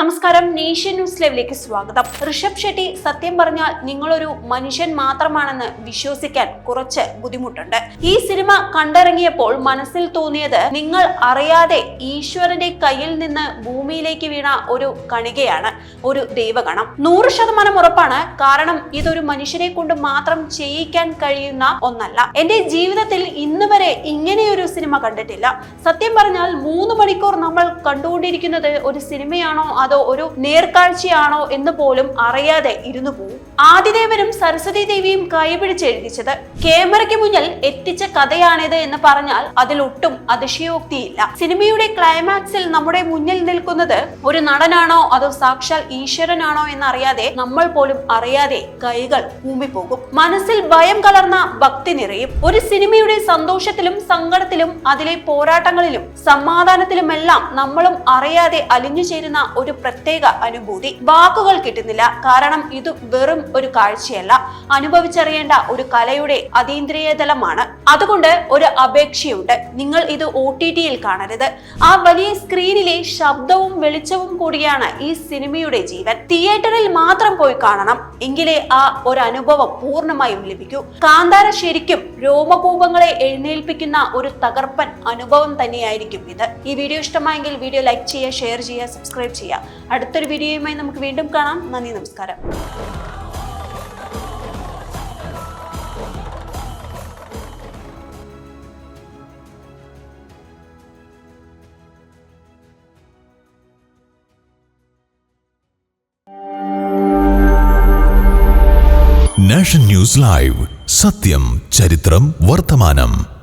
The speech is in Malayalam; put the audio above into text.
നമസ്കാരം. നേഷ്യൻ ന്യൂസ് ലൈവിലേക്ക് സ്വാഗതം. ഋഷഭ് ഷെട്ടി സത്യം പറഞ്ഞാൽ നിങ്ങളൊരു മനുഷ്യൻ മാത്രമാണെന്ന് വിശ്വസിക്കാൻ കുറച്ച് ബുദ്ധിമുട്ടുണ്ട്. ഈ സിനിമ കണ്ടിറങ്ങിയപ്പോൾ മനസ്സിൽ തോന്നിയത് നിങ്ങൾ അറിയാതെ ഈശ്വരന്റെ കയ്യിൽ നിന്ന് ഭൂമിയിലേക്ക് വീണ ഒരു കണികയാണ് ഒരു ദൈവഗണം. നൂറ് ശതമാനം ഉറപ്പാണ്. കാരണം ഇതൊരു മനുഷ്യനെ കൊണ്ട് മാത്രം ചെയ്യിക്കാൻ കഴിയുന്ന ഒന്നല്ല. എന്റെ ജീവിതത്തിൽ ഇന്ന് വരെ ഇങ്ങനെയൊരു സിനിമ കണ്ടിട്ടില്ല. സത്യം പറഞ്ഞാൽ മൂന്ന് മണിക്കൂർ നമ്മൾ കണ്ടുകൊണ്ടിരിക്കുന്നത് ഒരു സിനിമയാണോ ഒരു നേർക്കാഴ്ചയാണോ എന്ന് പോലും അറിയാതെ ഇരുന്നു പോകും ആദിദേവനും സരസ്വതി ദേവിയും കൈപിടിച്ച് എഴുതിച്ചത് ക്യാമറയ്ക്ക് മുന്നിൽ എത്തിച്ച കഥയാണിത് എന്ന് പറഞ്ഞാൽ അതിലൊട്ടും അതിശയോക്തിയില്ല. സിനിമയുടെ ക്ലൈമാക്സിൽ നമ്മുടെ മുന്നിൽ നിൽക്കുന്നത് ഒരു നടനാണോ അതോ സാക്ഷാൽ ഈശ്വരനാണോ എന്നറിയാതെ നമ്മൾ പോലും അറിയാതെ കൈകൾ കൂമ്പിപ്പോകും മനസ്സിൽ ഭയം കലർന്ന ഭക്തി നിറയും. ഒരു സിനിമയുടെ സന്തോഷത്തിലും സങ്കടത്തിലും അതിലെ പോരാട്ടങ്ങളിലും സമാധാനത്തിലുമെല്ലാം നമ്മളും അറിയാതെ അലിഞ്ഞു ചേരുന്ന ഒരു പ്രത്യേക അനുഭൂതി. വാക്കുകൾ കിട്ടുന്നില്ല. കാരണം ഇത് വെറും ഒരു കാഴ്ചയല്ല. അനുഭവിച്ചറിയേണ്ട ഒരു കലയുടെ അതീന്ദ്രിയതലമാണ്. അതുകൊണ്ട് ഒരു അപേക്ഷയുണ്ട്. നിങ്ങൾ ഇത് ഒ ടി ടിയിൽ കാണരുത്. ആ വലിയ സ്ക്രീനിലെ ശബ്ദവും വെളിച്ചവും കൂടിയാണ് ഈ സിനിമയുടെ ജീവൻ. തിയേറ്ററിൽ മാത്രം പോയി കാണണം. എങ്കിലേ ആ ഒരു അനുഭവം പൂർണമായും ലഭിക്കൂ. കാന്താര ശരിക്കും രോമകൂപങ്ങളെ എഴുന്നേൽപ്പിക്കുന്ന ഒരു തകർപ്പൻ അനുഭവം തന്നെയായിരിക്കും ഇത്. ഈ വീഡിയോ ഇഷ്ടമായെങ്കിൽ വീഡിയോ ലൈക്ക് ചെയ്യുക ഷെയർ ചെയ്യുക സബ്സ്ക്രൈബ് ചെയ്യുക. അടുത്തൊരു വീഡിയോയുമായി നമുക്ക് വീണ്ടും കാണാം. നന്ദി നമസ്കാരം. Nation news live. സത്യം ചരിത്രം വർത്തമാനം.